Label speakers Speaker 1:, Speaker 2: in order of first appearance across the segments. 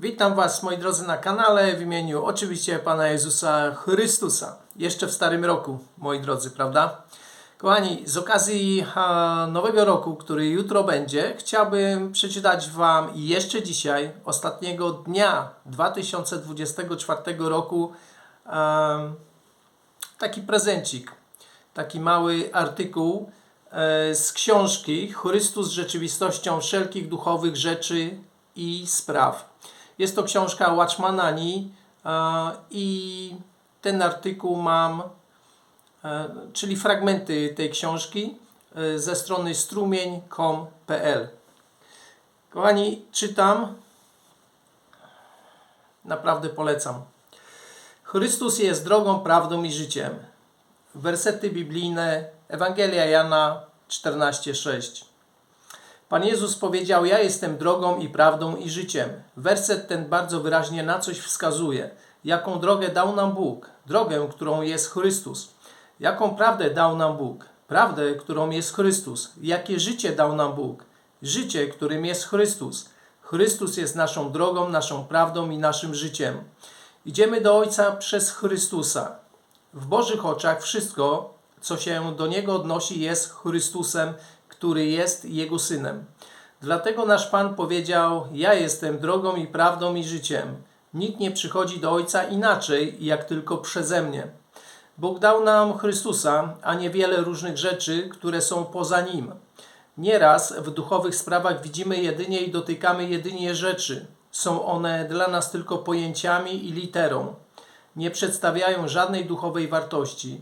Speaker 1: Witam Was, moi drodzy, na kanale w imieniu oczywiście Pana Jezusa Chrystusa. Jeszcze w Starym Roku, moi drodzy, prawda? Kochani, z okazji Nowego Roku, który jutro będzie, chciałbym przeczytać Wam jeszcze dzisiaj, ostatniego dnia 2024 roku, taki prezencik, taki mały artykuł e, z książki Chrystus z rzeczywistością wszelkich duchowych rzeczy i spraw. Jest to książka Watchmanani e, i ten artykuł mam, e, czyli fragmenty tej książki e, ze strony strumień.com.pl. Kochani, czytam. Naprawdę polecam. Chrystus jest drogą, prawdą i życiem. Wersety biblijne Ewangelia Jana 14:6. Pan Jezus powiedział: Ja jestem drogą i prawdą i życiem. Werset ten bardzo wyraźnie na coś wskazuje. Jaką drogę dał nam Bóg? Drogę, którą jest Chrystus. Jaką prawdę dał nam Bóg? Prawdę, którą jest Chrystus. Jakie życie dał nam Bóg? Życie, którym jest Chrystus. Chrystus jest naszą drogą, naszą prawdą i naszym życiem. Idziemy do Ojca przez Chrystusa. W Bożych oczach wszystko, co się do Niego odnosi, jest Chrystusem, który jest Jego Synem. Dlatego nasz Pan powiedział: Ja jestem drogą i prawdą i życiem. Nikt nie przychodzi do Ojca inaczej, jak tylko przeze mnie. Bóg dał nam Chrystusa, a nie wiele różnych rzeczy, które są poza Nim. Nieraz w duchowych sprawach widzimy jedynie i dotykamy jedynie rzeczy. Są one dla nas tylko pojęciami i literą. Nie przedstawiają żadnej duchowej wartości.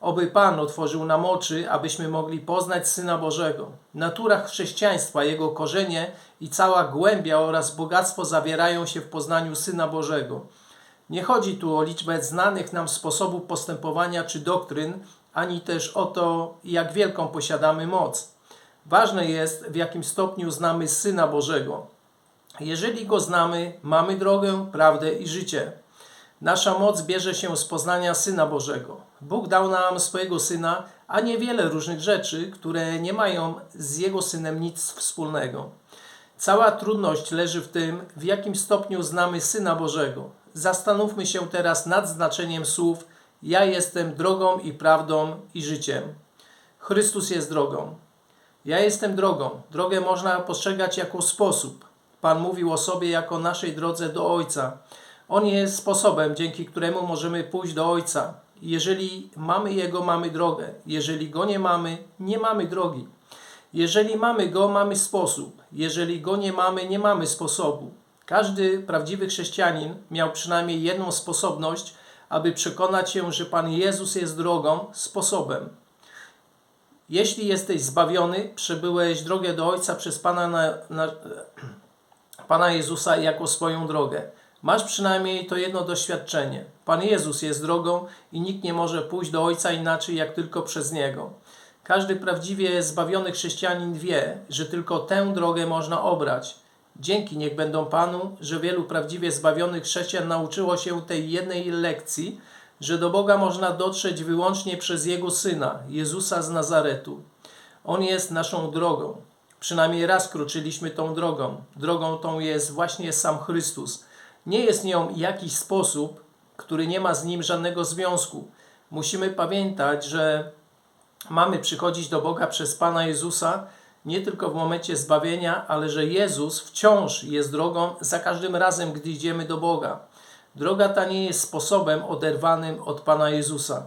Speaker 1: Oby Pan otworzył nam oczy, abyśmy mogli poznać Syna Bożego. Natura chrześcijaństwa, jego korzenie i cała głębia oraz bogactwo zawierają się w poznaniu Syna Bożego. Nie chodzi tu o liczbę znanych nam sposobów postępowania czy doktryn, ani też o to, jak wielką posiadamy moc. Ważne jest, w jakim stopniu znamy Syna Bożego. Jeżeli Go znamy, mamy drogę, prawdę i życie. Nasza moc bierze się z poznania Syna Bożego. Bóg dał nam swojego Syna, a nie wiele różnych rzeczy, które nie mają z Jego Synem nic wspólnego. Cała trudność leży w tym, w jakim stopniu znamy Syna Bożego. Zastanówmy się teraz nad znaczeniem słów Ja jestem drogą i prawdą i życiem. Chrystus jest drogą. Ja jestem drogą. Drogę można postrzegać jako sposób. Pan mówił o sobie jako naszej drodze do Ojca. On jest sposobem, dzięki któremu możemy pójść do Ojca. Jeżeli mamy Jego, mamy drogę. Jeżeli Go nie mamy, nie mamy drogi. Jeżeli mamy Go, mamy sposób. Jeżeli Go nie mamy, nie mamy sposobu. Każdy prawdziwy chrześcijanin miał przynajmniej jedną sposobność, aby przekonać się, że Pan Jezus jest drogą, sposobem. Jeśli jesteś zbawiony, przebyłeś drogę do Ojca przez Pana, na, na, Pana Jezusa jako swoją drogę. Masz przynajmniej to jedno doświadczenie. Pan Jezus jest drogą i nikt nie może pójść do Ojca inaczej jak tylko przez Niego. Każdy prawdziwie zbawiony chrześcijanin wie, że tylko tę drogę można obrać. Dzięki niech będą Panu, że wielu prawdziwie zbawionych chrześcijan nauczyło się tej jednej lekcji, że do Boga można dotrzeć wyłącznie przez Jego Syna, Jezusa z Nazaretu. On jest naszą drogą. Przynajmniej raz kroczyliśmy tą drogą. Drogą tą jest właśnie sam Chrystus. Nie jest nią jakiś sposób, który nie ma z nim żadnego związku. Musimy pamiętać, że mamy przychodzić do Boga przez Pana Jezusa nie tylko w momencie zbawienia, ale że Jezus wciąż jest drogą za każdym razem, gdy idziemy do Boga. Droga ta nie jest sposobem oderwanym od Pana Jezusa.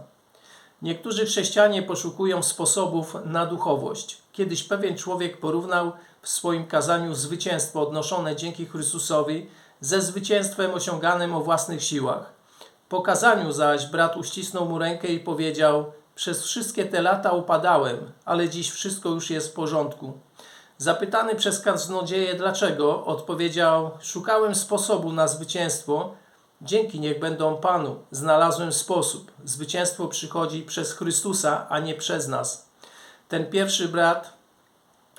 Speaker 1: Niektórzy chrześcijanie poszukują sposobów na duchowość. Kiedyś pewien człowiek porównał w swoim kazaniu zwycięstwo odnoszone dzięki Chrystusowi ze zwycięstwem osiąganym o własnych siłach. Po kazaniu zaś brat uścisnął mu rękę i powiedział: Przez wszystkie te lata upadałem, ale dziś wszystko już jest w porządku. Zapytany przez kaznodzieję dlaczego, odpowiedział: Szukałem sposobu na zwycięstwo. Dzięki niech będą Panu. Znalazłem sposób. Zwycięstwo przychodzi przez Chrystusa, a nie przez nas. Ten pierwszy brat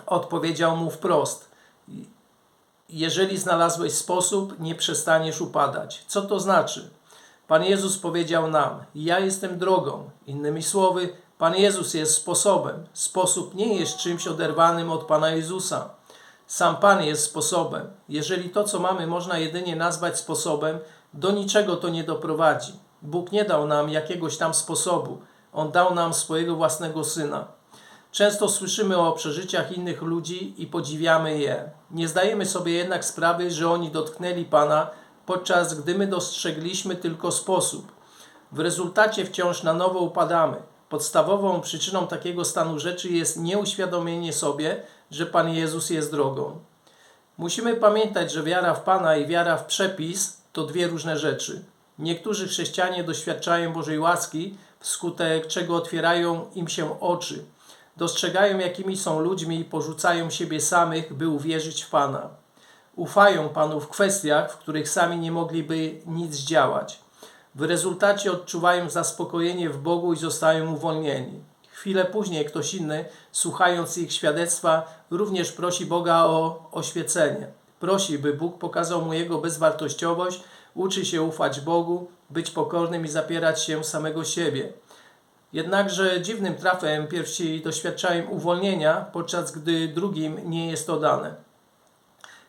Speaker 1: odpowiedział mu wprost: jeżeli znalazłeś sposób, nie przestaniesz upadać. Co to znaczy? Pan Jezus powiedział nam: Ja jestem drogą. Innymi słowy, Pan Jezus jest sposobem. Sposób nie jest czymś oderwanym od Pana Jezusa. Sam Pan jest sposobem. Jeżeli to, co mamy, można jedynie nazwać sposobem, do niczego to nie doprowadzi. Bóg nie dał nam jakiegoś tam sposobu. On dał nam swojego własnego syna. Często słyszymy o przeżyciach innych ludzi i podziwiamy je. Nie zdajemy sobie jednak sprawy, że oni dotknęli Pana, podczas gdy my dostrzegliśmy tylko sposób. W rezultacie wciąż na nowo upadamy. Podstawową przyczyną takiego stanu rzeczy jest nieuświadomienie sobie, że Pan Jezus jest drogą. Musimy pamiętać, że wiara w Pana i wiara w przepis to dwie różne rzeczy. Niektórzy chrześcijanie doświadczają Bożej łaski, wskutek czego otwierają im się oczy. Dostrzegają, jakimi są ludźmi i porzucają siebie samych, by uwierzyć w Pana. Ufają Panu w kwestiach, w których sami nie mogliby nic zdziałać. W rezultacie odczuwają zaspokojenie w Bogu i zostają uwolnieni. Chwilę później ktoś inny, słuchając ich świadectwa, również prosi Boga o oświecenie. Prosi, by Bóg pokazał mu jego bezwartościowość, uczy się ufać Bogu, być pokornym i zapierać się samego siebie. Jednakże dziwnym trafem pierwsi doświadczają uwolnienia, podczas gdy drugim nie jest to dane.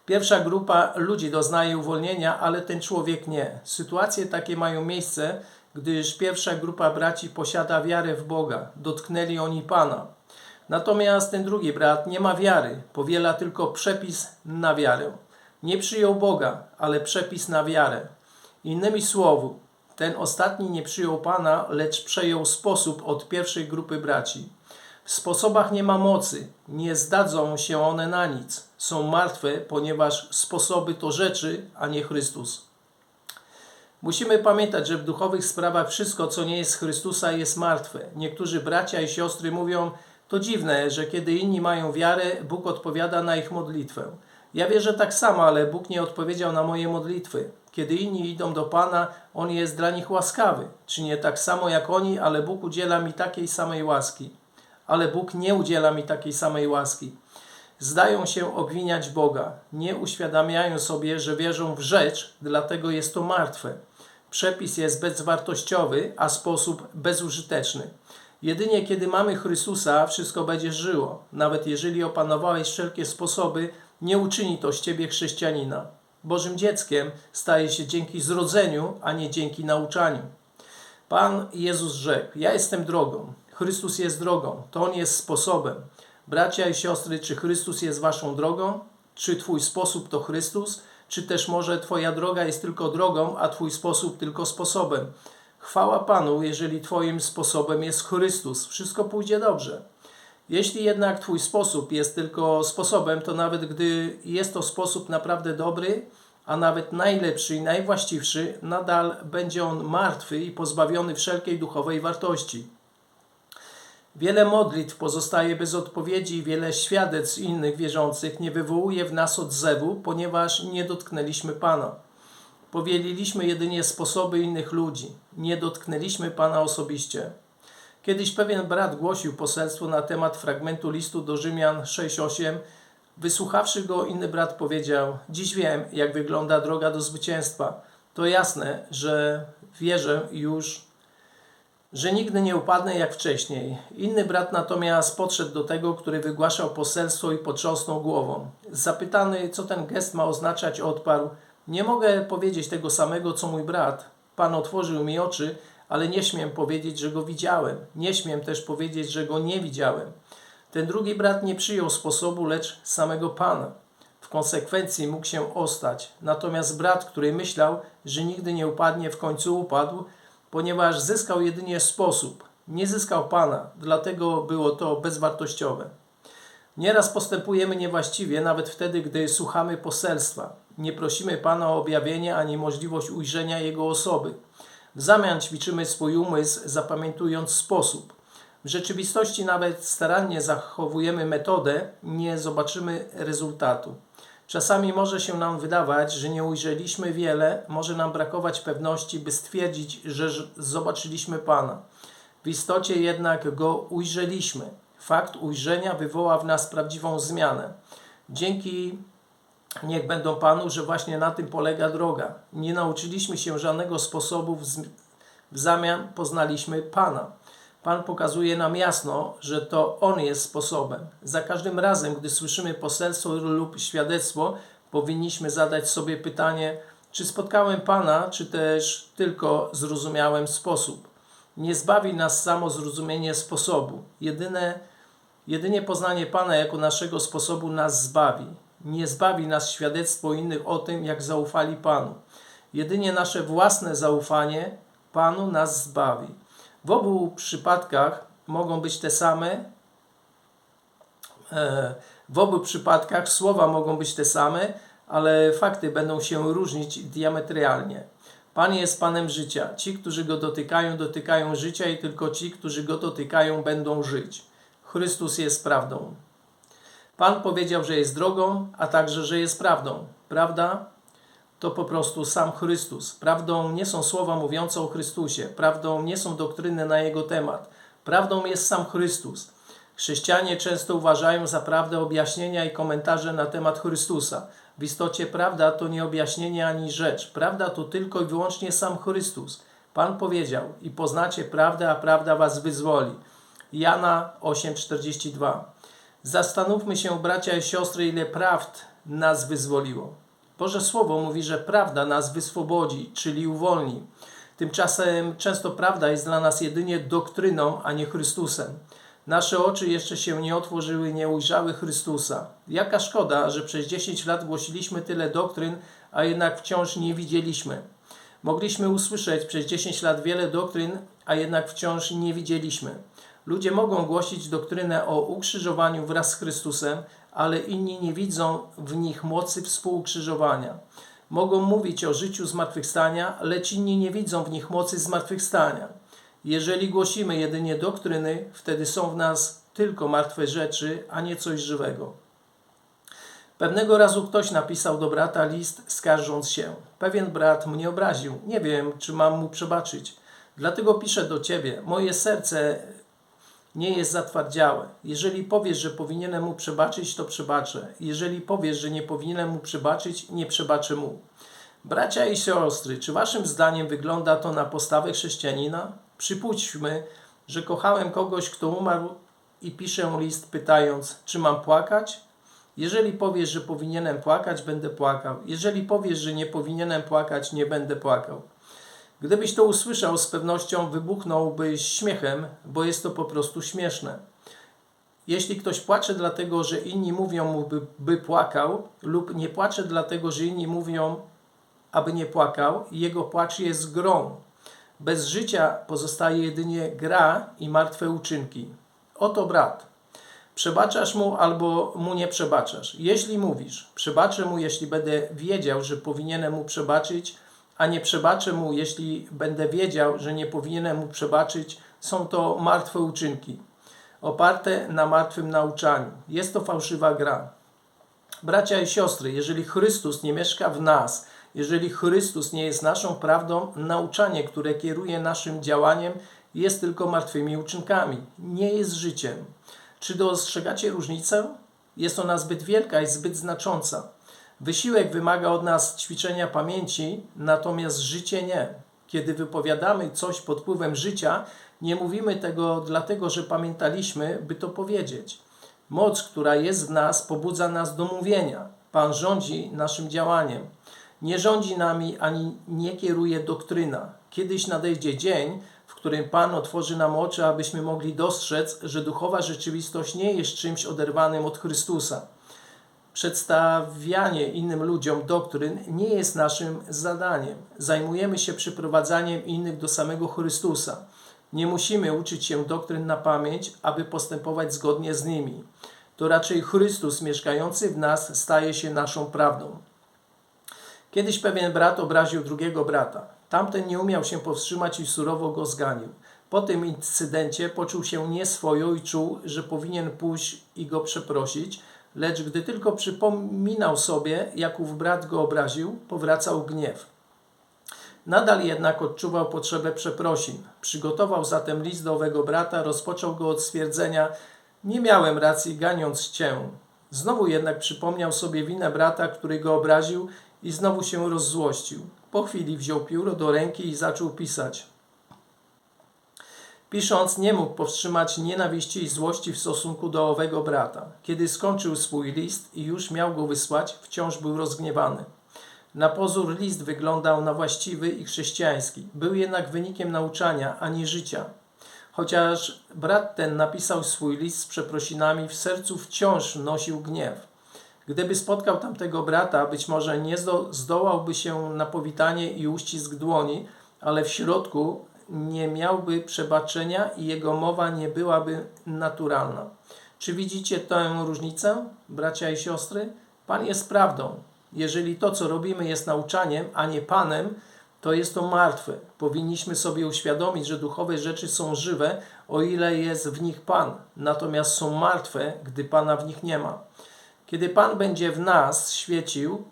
Speaker 1: Pierwsza grupa ludzi doznaje uwolnienia, ale ten człowiek nie. Sytuacje takie mają miejsce, gdyż pierwsza grupa braci posiada wiarę w Boga, dotknęli oni Pana. Natomiast ten drugi brat nie ma wiary, powiela tylko przepis na wiarę. Nie przyjął Boga, ale przepis na wiarę. Innymi słowy, ten ostatni nie przyjął Pana, lecz przejął sposób od pierwszej grupy braci. W sposobach nie ma mocy, nie zdadzą się one na nic. Są martwe, ponieważ sposoby to rzeczy, a nie Chrystus. Musimy pamiętać, że w duchowych sprawach wszystko, co nie jest Chrystusa, jest martwe. Niektórzy bracia i siostry mówią, to dziwne, że kiedy inni mają wiarę, Bóg odpowiada na ich modlitwę. Ja wierzę tak samo, ale Bóg nie odpowiedział na moje modlitwy. Kiedy inni idą do Pana, On jest dla nich łaskawy. Czy nie tak samo jak oni, ale Bóg udziela mi takiej samej łaski. Ale Bóg nie udziela mi takiej samej łaski. Zdają się obwiniać Boga. Nie uświadamiają sobie, że wierzą w rzecz, dlatego jest to martwe. Przepis jest bezwartościowy, a sposób bezużyteczny. Jedynie kiedy mamy Chrystusa, wszystko będzie żyło. Nawet jeżeli opanowałeś wszelkie sposoby, nie uczyni to z ciebie chrześcijanina. Bożym dzieckiem staje się dzięki zrodzeniu, a nie dzięki nauczaniu. Pan Jezus rzekł: Ja jestem drogą. Chrystus jest drogą. To On jest sposobem. Bracia i siostry, czy Chrystus jest waszą drogą? Czy twój sposób to Chrystus? Czy też może twoja droga jest tylko drogą, a twój sposób tylko sposobem? Chwała Panu, jeżeli twoim sposobem jest Chrystus. Wszystko pójdzie dobrze. Jeśli jednak Twój sposób jest tylko sposobem, to nawet gdy jest to sposób naprawdę dobry, a nawet najlepszy i najwłaściwszy, nadal będzie on martwy i pozbawiony wszelkiej duchowej wartości. Wiele modlitw pozostaje bez odpowiedzi i wiele świadectw innych wierzących nie wywołuje w nas odzewu, ponieważ nie dotknęliśmy Pana. Powieliliśmy jedynie sposoby innych ludzi. Nie dotknęliśmy Pana osobiście. Kiedyś pewien brat głosił poselstwo na temat fragmentu listu do Rzymian 6:8. Wysłuchawszy go, inny brat powiedział: Dziś wiem, jak wygląda droga do zwycięstwa. To jasne, że wierzę już, że nigdy nie upadnę jak wcześniej. Inny brat natomiast podszedł do tego, który wygłaszał poselstwo i potrząsnął głową. Zapytany, co ten gest ma oznaczać, odparł: Nie mogę powiedzieć tego samego, co mój brat. Pan otworzył mi oczy ale nie śmiem powiedzieć, że go widziałem. Nie śmiem też powiedzieć, że go nie widziałem. Ten drugi brat nie przyjął sposobu, lecz samego Pana. W konsekwencji mógł się ostać. Natomiast brat, który myślał, że nigdy nie upadnie, w końcu upadł, ponieważ zyskał jedynie sposób. Nie zyskał Pana, dlatego było to bezwartościowe. Nieraz postępujemy niewłaściwie, nawet wtedy, gdy słuchamy poselstwa. Nie prosimy Pana o objawienie ani możliwość ujrzenia Jego osoby. W zamian ćwiczymy swój umysł, zapamiętując sposób. W rzeczywistości nawet starannie zachowujemy metodę, nie zobaczymy rezultatu. Czasami może się nam wydawać, że nie ujrzeliśmy wiele, może nam brakować pewności, by stwierdzić, że zobaczyliśmy Pana. W istocie jednak Go ujrzeliśmy. Fakt ujrzenia wywoła w nas prawdziwą zmianę. Dzięki Niech będą Panu, że właśnie na tym polega droga. Nie nauczyliśmy się żadnego sposobu, w zamian poznaliśmy Pana. Pan pokazuje nam jasno, że to On jest sposobem. Za każdym razem, gdy słyszymy poselstwo lub świadectwo, powinniśmy zadać sobie pytanie, czy spotkałem Pana, czy też tylko zrozumiałem sposób. Nie zbawi nas samo zrozumienie sposobu. Jedyne, jedynie poznanie Pana jako naszego sposobu nas zbawi. Nie zbawi nas świadectwo innych o tym, jak zaufali Panu. Jedynie nasze własne zaufanie Panu nas zbawi. W obu przypadkach mogą być te same. e, W obu przypadkach słowa mogą być te same, ale fakty będą się różnić diametralnie. Pan jest Panem życia. Ci, którzy go dotykają, dotykają życia i tylko ci, którzy go dotykają, będą żyć. Chrystus jest prawdą. Pan powiedział, że jest drogą, a także, że jest prawdą. Prawda to po prostu sam Chrystus. Prawdą nie są słowa mówiące o Chrystusie. Prawdą nie są doktryny na Jego temat. Prawdą jest sam Chrystus. Chrześcijanie często uważają za prawdę objaśnienia i komentarze na temat Chrystusa. W istocie prawda to nie objaśnienie ani rzecz. Prawda to tylko i wyłącznie sam Chrystus. Pan powiedział: I poznacie prawdę, a prawda was wyzwoli. Jana 8:42. Zastanówmy się, bracia i siostry, ile prawd nas wyzwoliło. Boże Słowo mówi, że prawda nas wyswobodzi, czyli uwolni. Tymczasem często prawda jest dla nas jedynie doktryną, a nie Chrystusem. Nasze oczy jeszcze się nie otworzyły, nie ujrzały Chrystusa. Jaka szkoda, że przez 10 lat głosiliśmy tyle doktryn, a jednak wciąż nie widzieliśmy. Mogliśmy usłyszeć przez 10 lat wiele doktryn, a jednak wciąż nie widzieliśmy. Ludzie mogą głosić doktrynę o ukrzyżowaniu wraz z Chrystusem, ale inni nie widzą w nich mocy współukrzyżowania. Mogą mówić o życiu zmartwychwstania, lecz inni nie widzą w nich mocy zmartwychwstania. Jeżeli głosimy jedynie doktryny, wtedy są w nas tylko martwe rzeczy, a nie coś żywego. Pewnego razu ktoś napisał do brata list, skarżąc się. Pewien brat mnie obraził. Nie wiem, czy mam mu przebaczyć. Dlatego piszę do ciebie. Moje serce nie jest zatwardziałe. Jeżeli powiesz, że powinienem mu przebaczyć, to przebaczę. Jeżeli powiesz, że nie powinienem mu przebaczyć, nie przebaczę mu. Bracia i siostry, czy waszym zdaniem wygląda to na postawę chrześcijanina? Przypuśćmy, że kochałem kogoś, kto umarł i piszę list pytając, czy mam płakać? Jeżeli powiesz, że powinienem płakać, będę płakał. Jeżeli powiesz, że nie powinienem płakać, nie będę płakał. Gdybyś to usłyszał, z pewnością wybuchnąłbyś śmiechem, bo jest to po prostu śmieszne. Jeśli ktoś płacze dlatego, że inni mówią mu, by, by płakał, lub nie płacze dlatego, że inni mówią, aby nie płakał, jego płacz jest grą. Bez życia pozostaje jedynie gra i martwe uczynki. Oto brat. Przebaczasz mu albo mu nie przebaczasz. Jeśli mówisz, przebaczę mu, jeśli będę wiedział, że powinienem mu przebaczyć, a nie przebaczę mu, jeśli będę wiedział, że nie powinienem mu przebaczyć, są to martwe uczynki, oparte na martwym nauczaniu. Jest to fałszywa gra. Bracia i siostry, jeżeli Chrystus nie mieszka w nas, jeżeli Chrystus nie jest naszą prawdą, nauczanie, które kieruje naszym działaniem, jest tylko martwymi uczynkami, nie jest życiem. Czy dostrzegacie różnicę? Jest ona zbyt wielka i zbyt znacząca. Wysiłek wymaga od nas ćwiczenia pamięci, natomiast życie nie. Kiedy wypowiadamy coś pod wpływem życia, nie mówimy tego dlatego, że pamiętaliśmy, by to powiedzieć. Moc, która jest w nas, pobudza nas do mówienia. Pan rządzi naszym działaniem. Nie rządzi nami ani nie kieruje doktryna. Kiedyś nadejdzie dzień, w którym Pan otworzy nam oczy, abyśmy mogli dostrzec, że duchowa rzeczywistość nie jest czymś oderwanym od Chrystusa. Przedstawianie innym ludziom doktryn nie jest naszym zadaniem. Zajmujemy się przyprowadzaniem innych do samego Chrystusa. Nie musimy uczyć się doktryn na pamięć, aby postępować zgodnie z nimi. To raczej Chrystus mieszkający w nas staje się naszą prawdą. Kiedyś pewien brat obraził drugiego brata. Tamten nie umiał się powstrzymać i surowo go zganił. Po tym incydencie poczuł się nieswojo i czuł, że powinien pójść i go przeprosić, lecz gdy tylko przypominał sobie, jak ów brat go obraził, powracał gniew. Nadal jednak odczuwał potrzebę przeprosin. Przygotował zatem list do owego brata, rozpoczął go od stwierdzenia: Nie miałem racji, ganiąc cię. Znowu jednak przypomniał sobie winę brata, który go obraził i znowu się rozzłościł. Po chwili wziął pióro do ręki i zaczął pisać. Pisząc, nie mógł powstrzymać nienawiści i złości w stosunku do owego brata. Kiedy skończył swój list i już miał go wysłać, wciąż był rozgniewany. Na pozór list wyglądał na właściwy i chrześcijański. Był jednak wynikiem nauczania, a nie życia. Chociaż brat ten napisał swój list z przeprosinami, w sercu wciąż nosił gniew. Gdyby spotkał tamtego brata, być może nie zdo zdołałby się na powitanie i uścisk dłoni, ale w środku nie miałby przebaczenia i jego mowa nie byłaby naturalna. Czy widzicie tę różnicę, bracia i siostry? Pan jest prawdą. Jeżeli to, co robimy, jest nauczaniem, a nie Panem, to jest to martwe. Powinniśmy sobie uświadomić, że duchowe rzeczy są żywe, o ile jest w nich Pan, natomiast są martwe, gdy Pana w nich nie ma. Kiedy Pan będzie w nas świecił,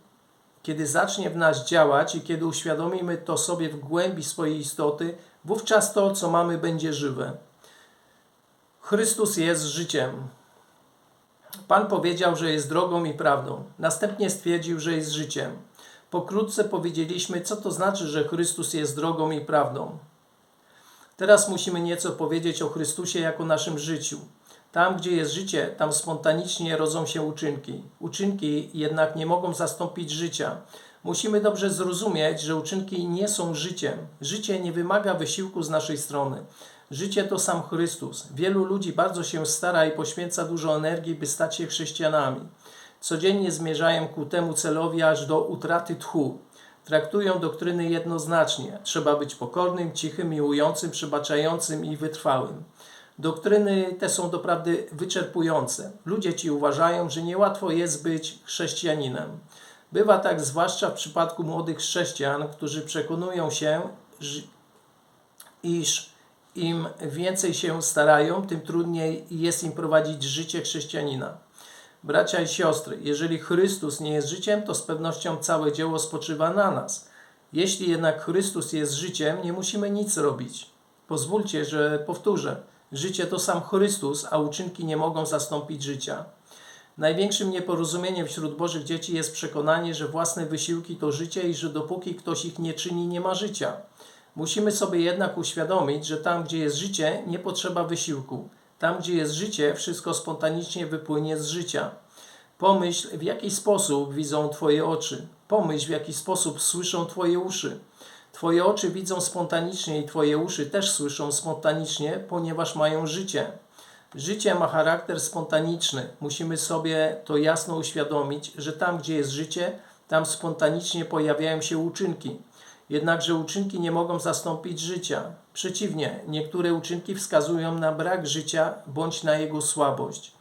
Speaker 1: kiedy zacznie w nas działać i kiedy uświadomimy to sobie w głębi swojej istoty, wówczas to, co mamy, będzie żywe. Chrystus jest życiem. Pan powiedział, że jest drogą i prawdą. Następnie stwierdził, że jest życiem. Pokrótce powiedzieliśmy, co to znaczy, że Chrystus jest drogą i prawdą. Teraz musimy nieco powiedzieć o Chrystusie jako naszym życiu. Tam, gdzie jest życie, tam spontanicznie rodzą się uczynki. Uczynki jednak nie mogą zastąpić życia. Musimy dobrze zrozumieć, że uczynki nie są życiem. Życie nie wymaga wysiłku z naszej strony. Życie to sam Chrystus. Wielu ludzi bardzo się stara i poświęca dużo energii, by stać się chrześcijanami. Codziennie zmierzają ku temu celowi aż do utraty tchu. Traktują doktryny jednoznacznie. Trzeba być pokornym, cichym, miłującym, przebaczającym i wytrwałym. Doktryny te są doprawdy wyczerpujące. Ludzie ci uważają, że niełatwo jest być chrześcijaninem. Bywa tak zwłaszcza w przypadku młodych chrześcijan, którzy przekonują się, iż im więcej się starają, tym trudniej jest im prowadzić życie chrześcijanina. Bracia i siostry, jeżeli Chrystus nie jest życiem, to z pewnością całe dzieło spoczywa na nas. Jeśli jednak Chrystus jest życiem, nie musimy nic robić. Pozwólcie, że powtórzę. Życie to sam Chrystus, a uczynki nie mogą zastąpić życia. Największym nieporozumieniem wśród Bożych dzieci jest przekonanie, że własne wysiłki to życie i że dopóki ktoś ich nie czyni, nie ma życia. Musimy sobie jednak uświadomić, że tam, gdzie jest życie, nie potrzeba wysiłku. Tam, gdzie jest życie, wszystko spontanicznie wypłynie z życia. Pomyśl, w jaki sposób widzą Twoje oczy. Pomyśl, w jaki sposób słyszą Twoje uszy. Twoje oczy widzą spontanicznie i Twoje uszy też słyszą spontanicznie, ponieważ mają życie. Życie ma charakter spontaniczny. Musimy sobie to jasno uświadomić, że tam, gdzie jest życie, tam spontanicznie pojawiają się uczynki. Jednakże uczynki nie mogą zastąpić życia. Przeciwnie, niektóre uczynki wskazują na brak życia bądź na jego słabość.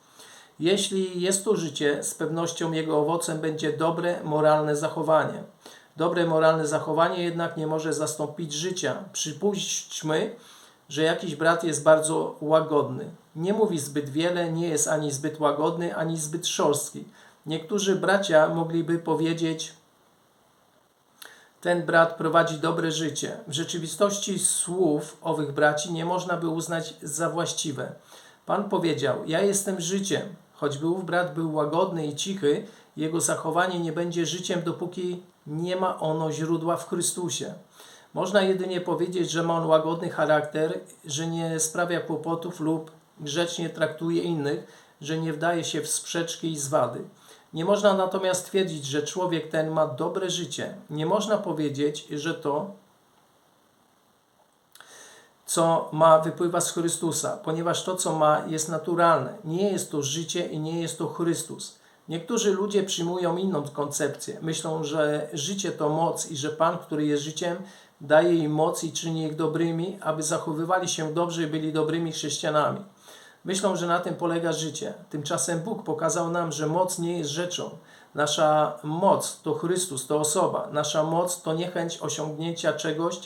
Speaker 1: Jeśli jest to życie, z pewnością jego owocem będzie dobre, moralne zachowanie. Dobre moralne zachowanie jednak nie może zastąpić życia. Przypuśćmy, że jakiś brat jest bardzo łagodny. Nie mówi zbyt wiele, nie jest ani zbyt łagodny, ani zbyt szorstki. Niektórzy bracia mogliby powiedzieć, ten brat prowadzi dobre życie. W rzeczywistości słów owych braci nie można by uznać za właściwe. Pan powiedział: Ja jestem życiem. Choćby ów brat był łagodny i cichy, jego zachowanie nie będzie życiem, dopóki nie ma ono źródła w Chrystusie. Można jedynie powiedzieć, że ma on łagodny charakter, że nie sprawia kłopotów lub grzecznie traktuje innych, że nie wdaje się w sprzeczki i zwady. Nie można natomiast twierdzić, że człowiek ten ma dobre życie. Nie można powiedzieć, że to, co ma, wypływa z Chrystusa, ponieważ to, co ma, jest naturalne. Nie jest to życie i nie jest to Chrystus. Niektórzy ludzie przyjmują inną koncepcję. Myślą, że życie to moc i że Pan, który jest życiem, daje im moc i czyni ich dobrymi, aby zachowywali się dobrze i byli dobrymi chrześcijanami. Myślą, że na tym polega życie. Tymczasem Bóg pokazał nam, że moc nie jest rzeczą. Nasza moc to Chrystus, to osoba. Nasza moc to niechęć osiągnięcia czegoś.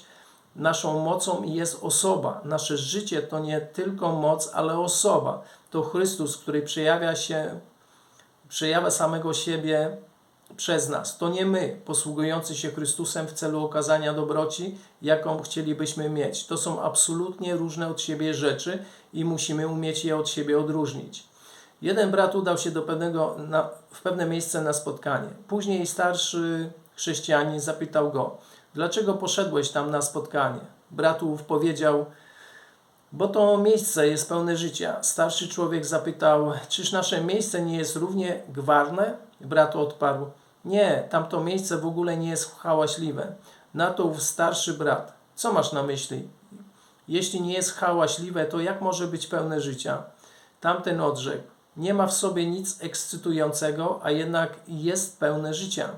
Speaker 1: Naszą mocą jest osoba. Nasze życie to nie tylko moc, ale osoba. To Chrystus, który przejawia się, przejawia samego siebie przez nas. To nie my, posługujący się Chrystusem w celu okazania dobroci, jaką chcielibyśmy mieć. To są absolutnie różne od siebie rzeczy i musimy umieć je od siebie odróżnić. Jeden brat udał się do pewnego, na, w pewne miejsce na spotkanie. Później starszy chrześcijanin zapytał go, dlaczego poszedłeś tam na spotkanie? Brat ów powiedział, Bo to miejsce jest pełne życia. Starszy człowiek zapytał, czyż nasze miejsce nie jest równie gwarne? Brat odparł, nie, tamto miejsce w ogóle nie jest hałaśliwe. Na to ów starszy brat, co masz na myśli? Jeśli nie jest hałaśliwe, to jak może być pełne życia? Tamten odrzekł, nie ma w sobie nic ekscytującego, a jednak jest pełne życia.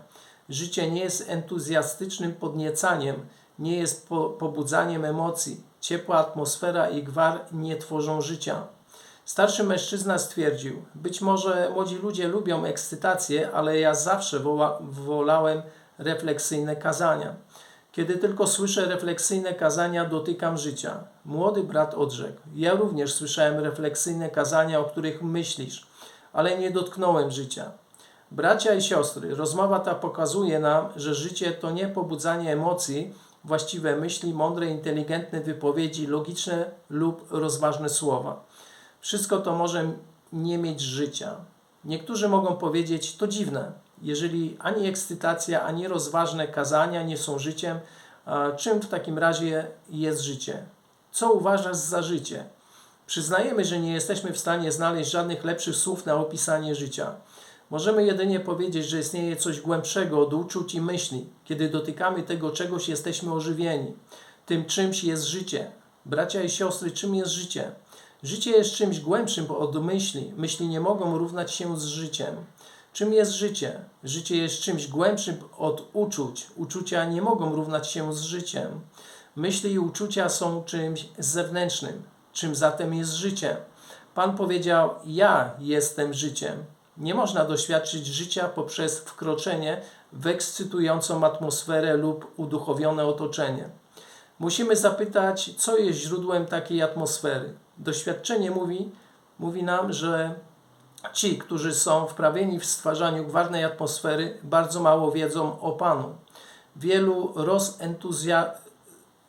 Speaker 1: Życie nie jest entuzjastycznym podniecaniem, nie jest po, pobudzaniem emocji. Ciepła atmosfera i gwar nie tworzą życia. Starszy mężczyzna stwierdził: Być może młodzi ludzie lubią ekscytację, ale ja zawsze woła, wolałem refleksyjne kazania. Kiedy tylko słyszę refleksyjne kazania, dotykam życia. Młody brat odrzekł: Ja również słyszałem refleksyjne kazania, o których myślisz, ale nie dotknąłem życia. Bracia i siostry, rozmowa ta pokazuje nam, że życie to nie pobudzanie emocji, właściwe myśli, mądre, inteligentne wypowiedzi, logiczne lub rozważne słowa. Wszystko to może nie mieć życia. Niektórzy mogą powiedzieć, to dziwne. Jeżeli ani ekscytacja, ani rozważne kazania nie są życiem, czym w takim razie jest życie? Co uważasz za życie? Przyznajemy, że nie jesteśmy w stanie znaleźć żadnych lepszych słów na opisanie życia. Możemy jedynie powiedzieć, że istnieje coś głębszego od uczuć i myśli. Kiedy dotykamy tego czegoś, jesteśmy ożywieni. Tym czymś jest życie. Bracia i siostry, czym jest życie? Życie jest czymś głębszym od myśli. Myśli nie mogą równać się z życiem. Czym jest życie? Życie jest czymś głębszym od uczuć. Uczucia nie mogą równać się z życiem. Myśli i uczucia są czymś zewnętrznym. Czym zatem jest życie? Pan powiedział: Ja jestem życiem. Nie można doświadczyć życia poprzez wkroczenie w ekscytującą atmosferę lub uduchowione otoczenie. Musimy zapytać, co jest źródłem takiej atmosfery. Doświadczenie mówi, mówi nam, że ci, którzy są wprawieni w stwarzaniu gwarnej atmosfery, bardzo mało wiedzą o Panu. Wielu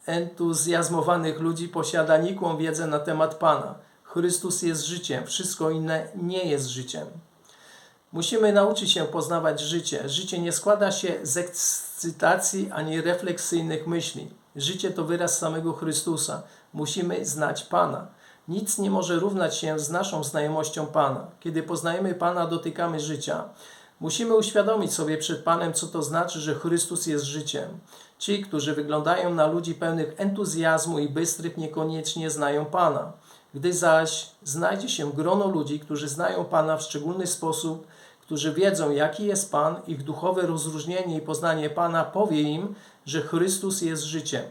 Speaker 1: rozentuzjazmowanych ludzi posiada nikłą wiedzę na temat Pana. Chrystus jest życiem, wszystko inne nie jest życiem. Musimy nauczyć się poznawać życie. Życie nie składa się z ekscytacji ani refleksyjnych myśli. Życie to wyraz samego Chrystusa. Musimy znać Pana. Nic nie może równać się z naszą znajomością Pana. Kiedy poznajemy Pana, dotykamy życia. Musimy uświadomić sobie przed Panem, co to znaczy, że Chrystus jest życiem. Ci, którzy wyglądają na ludzi pełnych entuzjazmu i bystrych, niekoniecznie znają Pana. Gdy zaś znajdzie się grono ludzi, którzy znają Pana w szczególny sposób, którzy wiedzą, jaki jest Pan, ich duchowe rozróżnienie i poznanie Pana powie im, że Chrystus jest życiem.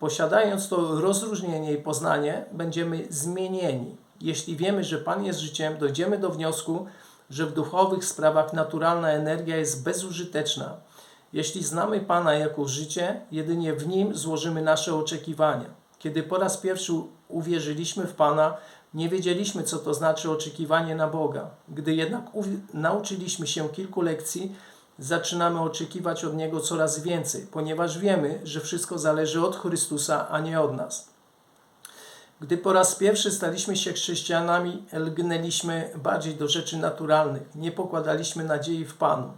Speaker 1: Posiadając to rozróżnienie i poznanie, będziemy zmienieni. Jeśli wiemy, że Pan jest życiem, dojdziemy do wniosku, że w duchowych sprawach naturalna energia jest bezużyteczna. Jeśli znamy Pana jako życie, jedynie w Nim złożymy nasze oczekiwania. Kiedy po raz pierwszy uwierzyliśmy w Pana, nie wiedzieliśmy, co to znaczy oczekiwanie na Boga. Gdy jednak nauczyliśmy się kilku lekcji, zaczynamy oczekiwać od Niego coraz więcej, ponieważ wiemy, że wszystko zależy od Chrystusa, a nie od nas. Gdy po raz pierwszy staliśmy się chrześcijanami, lgnęliśmy bardziej do rzeczy naturalnych, nie pokładaliśmy nadziei w Panu.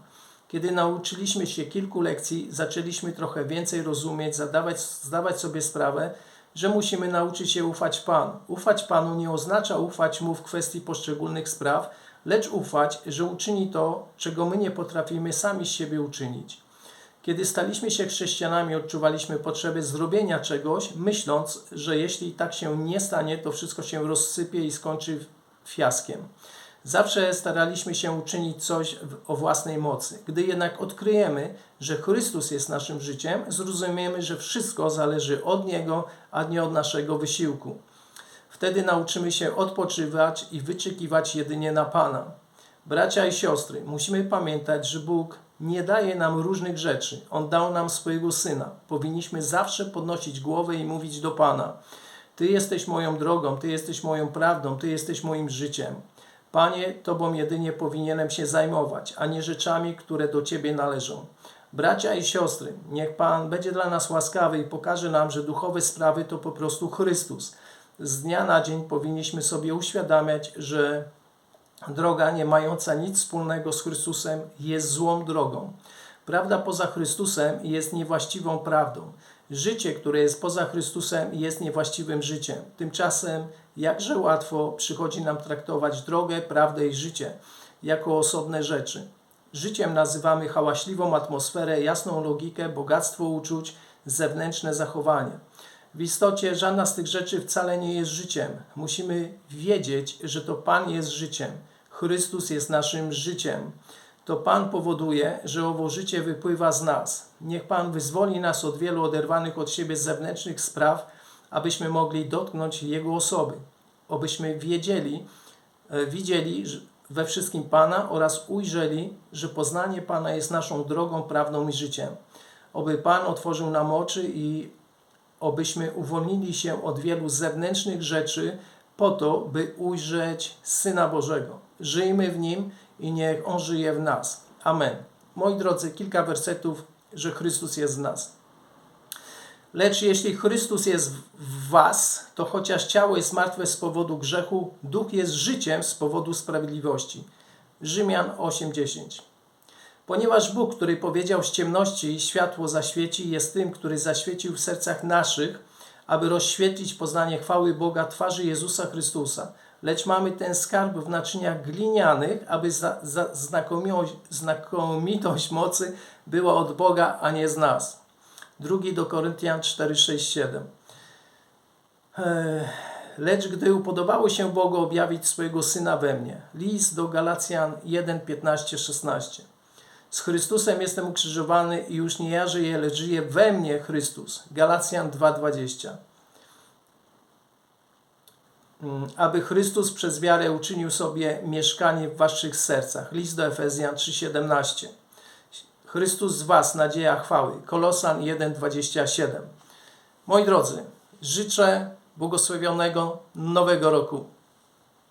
Speaker 1: Kiedy nauczyliśmy się kilku lekcji, zaczęliśmy trochę więcej rozumieć, zadawać, zdawać sobie sprawę, że musimy nauczyć się ufać Panu. Ufać Panu nie oznacza ufać Mu w kwestii poszczególnych spraw, lecz ufać, że uczyni to, czego my nie potrafimy sami z siebie uczynić. Kiedy staliśmy się chrześcijanami, odczuwaliśmy potrzebę zrobienia czegoś, myśląc, że jeśli tak się nie stanie, to wszystko się rozsypie i skończy fiaskiem. Zawsze staraliśmy się uczynić coś o własnej mocy. Gdy jednak odkryjemy, że Chrystus jest naszym życiem, zrozumiemy, że wszystko zależy od Niego, a nie od naszego wysiłku. Wtedy nauczymy się odpoczywać i wyczekiwać jedynie na Pana. Bracia i siostry, musimy pamiętać, że Bóg nie daje nam różnych rzeczy. On dał nam swojego Syna. Powinniśmy zawsze podnosić głowę i mówić do Pana: Ty jesteś moją drogą, Ty jesteś moją prawdą, Ty jesteś moim życiem. Panie, Tobą jedynie powinienem się zajmować, a nie rzeczami, które do Ciebie należą. Bracia i siostry, niech Pan będzie dla nas łaskawy i pokaże nam, że duchowe sprawy to po prostu Chrystus. Z dnia na dzień powinniśmy sobie uświadamiać, że droga nie mająca nic wspólnego z Chrystusem jest złą drogą. Prawda poza Chrystusem jest niewłaściwą prawdą. Życie, które jest poza Chrystusem, jest niewłaściwym życiem. Tymczasem, jakże łatwo przychodzi nam traktować drogę, prawdę i życie jako osobne rzeczy. Życiem nazywamy hałaśliwą atmosferę, jasną logikę, bogactwo uczuć, zewnętrzne zachowania. W istocie żadna z tych rzeczy wcale nie jest życiem. Musimy wiedzieć, że to Pan jest życiem. Chrystus jest naszym życiem. To Pan powoduje, że owo życie wypływa z nas. Niech Pan wyzwoli nas od wielu oderwanych od siebie zewnętrznych spraw, abyśmy mogli dotknąć Jego osoby. Obyśmy wiedzieli, e, widzieli we wszystkim Pana oraz ujrzeli, że poznanie Pana jest naszą drogą, prawdą i życiem. Oby Pan otworzył nam oczy i obyśmy uwolnili się od wielu zewnętrznych rzeczy po to, by ujrzeć Syna Bożego. Żyjmy w Nim i niech On żyje w nas. Amen. Moi drodzy, kilka wersetów, że Chrystus jest w nas. Lecz jeśli Chrystus jest w was, to chociaż ciało jest martwe z powodu grzechu, duch jest życiem z powodu sprawiedliwości. Rzymian 8:10. Ponieważ Bóg, który powiedział z ciemności światło zaświeci, jest tym, który zaświecił w sercach naszych, aby rozświetlić poznanie chwały Boga twarzy Jezusa Chrystusa. Lecz mamy ten skarb w naczyniach glinianych, aby za, za, znakomitość, znakomitość mocy była od Boga, a nie z nas. Drugi do Koryntian 4, 6, 7. Lecz gdy upodobało się Bogu objawić swojego Syna we mnie. List do Galacjan 1, 15, 16. Z Chrystusem jestem ukrzyżowany i już nie ja żyję, lecz żyje we mnie Chrystus. Galacjan 2, 20. Aby Chrystus przez wiarę uczynił sobie mieszkanie w waszych sercach. List do Efezjan 3, 17. Chrystus z Was, nadzieja chwały. Kolosan 1,27. Moi drodzy, życzę błogosławionego nowego roku.